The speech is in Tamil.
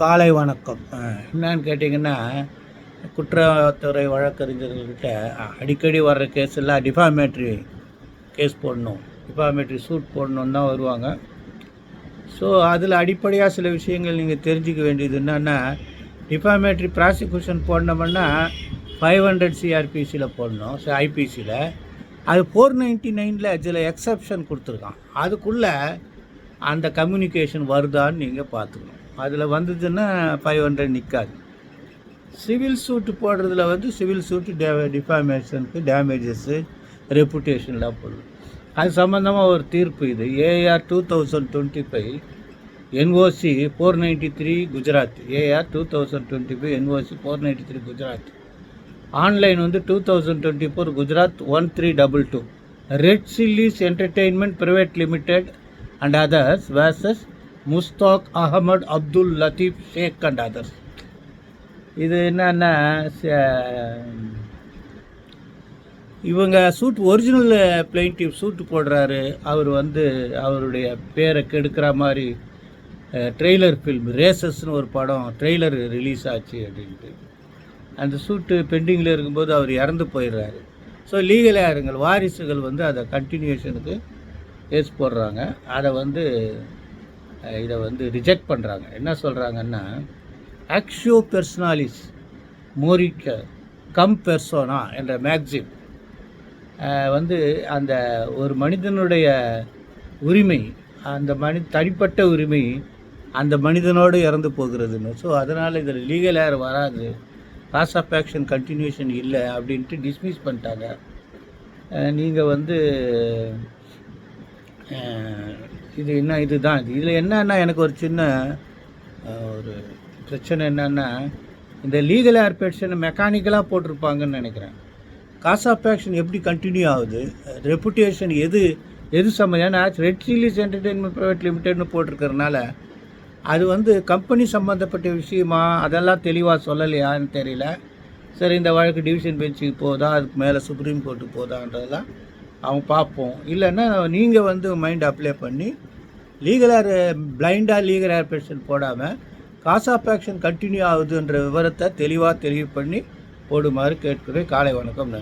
காலை வணக்கம். என்னன்னு கேட்டிங்கன்னா குற்றத்துறை வழக்கறிஞர்கள்கிட்ட அடிக்கடி வர்ற கேஸ் எல்லாம் டிஃபாமேட்ரி கேஸ் போடணும். டிஃபாமேட்ரி சூட் போடணுன்னு தான் வருவாங்க. ஸோ அதில் அடிப்படையாக சில விஷயங்கள் நீங்கள் தெரிஞ்சுக்க வேண்டியது என்னென்னா டிஃபாமேட்ரி ப்ராசிக்யூஷன் போடணும்னா ஃபைவ் ஹண்ட்ரட் சிஆர்பிசியில் போடணும். ஸோ ஐபிசியில் அது ஃபோர் நைன்ட்டி நைனில் சில எக்ஸப்ஷன் கொடுத்துருக்கான். அதுக்குள்ளே அந்த கம்யூனிகேஷன் வருதான்னு நீங்கள் பார்த்துக்கணும். அதில் வந்ததுன்னா ஃபைவ் ஹண்ட்ரட் நிற்காது சிவில் சூட்டு போடுறதுல வந்து சிவில் சூட்டு டே டிஃபாமேஷனுக்கு டேமேஜஸ்ஸு ரெப்புடேஷன்லாம் போடணும் அது சம்மந்தமாக ஒரு தீர்ப்பு இது. AR two thousand twenty five NOC four ninety three Gujarat. AR two thousand twenty five NOC four ninety three Gujarat. Online வந்து two thousand twenty four Gujarat one three double two red chillies entertainment private limited and others versus Mushtaq Ahmed Abdul Latif Shaikh and others. இது என்னன்னா ச- இவங்க சூட் ஒரிஜினல் பிளைன்டிவ் சூட்டு போடுறாரு. அவர் வந்து அவருடைய பேரை கெடுக்கிற மாதிரி ட்ரெய்லர் ஃபில்ம் ரேசஸ்னு ஒரு படம் ட்ரெய்லர் ரிலீஸ் ஆச்சு அப்படின்ட்டு. அந்த சூட்டு பெண்டிங்கில் இருக்கும்போது அவர் இறந்து போயிடுறாரு. ஸோ லீகல் யாருங்கள் வாரிசுகள் வந்து அதை கண்டினியூஷனுக்கு கேஸ் போடுறாங்க. அதை வந்து இதை வந்து ரிஜெக்ட் பண்ணுறாங்க என்ன சொல்கிறாங்கன்னா ஆக்ஷியோ பெர்சனாலிஸ் மோரிக்க கம் பெர்சோனா என்ற மேக்சிம் வந்து அந்த ஒரு மனிதனுடைய உரிமை அந்த மனி தனிப்பட்ட உரிமை அந்த மனிதனோடு இறந்து போகிறதுன்னு. ஸோ அதனால் இதில் லீகல் ஏர் வராது. காஸ் ஆஃப் ஆக்ஷன் கண்டினியூஷன் இல்லை அப்படின்ட்டு டிஸ்மிஸ் பண்ணிட்டாங்க. நீங்கள் வந்து இது என்ன இதுதான். இது இதில் என்னன்னா எனக்கு ஒரு சின்ன ஒரு பிரச்சனை என்னன்னா இந்த லீகல் ஏர்பேட்ஸை மெக்கானிக்கலாக போட்டிருப்பாங்கன்னு நினைக்கிறேன். காஸ் ஆஃப் ஆக்ஷன் எப்படி கண்டினியூ ஆகுது? ரெப்புடேஷன் எது எது சம்மந்தம்? ஏன்னா ரெட் சில்லிஸ் என்டர்டெயின்மெண்ட் ப்ரைவேட் லிமிடெட்னு போட்டிருக்கிறதுனால அது வந்து கம்பெனி சம்மந்தப்பட்ட விஷயமா? அதெல்லாம் தெளிவாக சொல்லலையான்னு தெரியல. சரி இந்த வழக்கு டிவிஷன் பெஞ்சுக்கு போதா? அதுக்கு மேலே சுப்ரீம் கோர்ட்டுக்கு போதான்றதெல்லாம் அவங்க பார்ப்போம். இல்லைன்னா நீங்கள் வந்து மைண்ட் அப்ளை பண்ணி லீகலாக பிளைண்டாக லீகல் ஏர் போடாமல் காஸ் ஆஃப் ஆக்ஷன் கண்டினியூ ஆகுதுன்ற விவரத்தை தெளிவாக தெளிவு பண்ணி போடுமாறு கேட்கிறேன். காலை வணக்கம் நன்றி.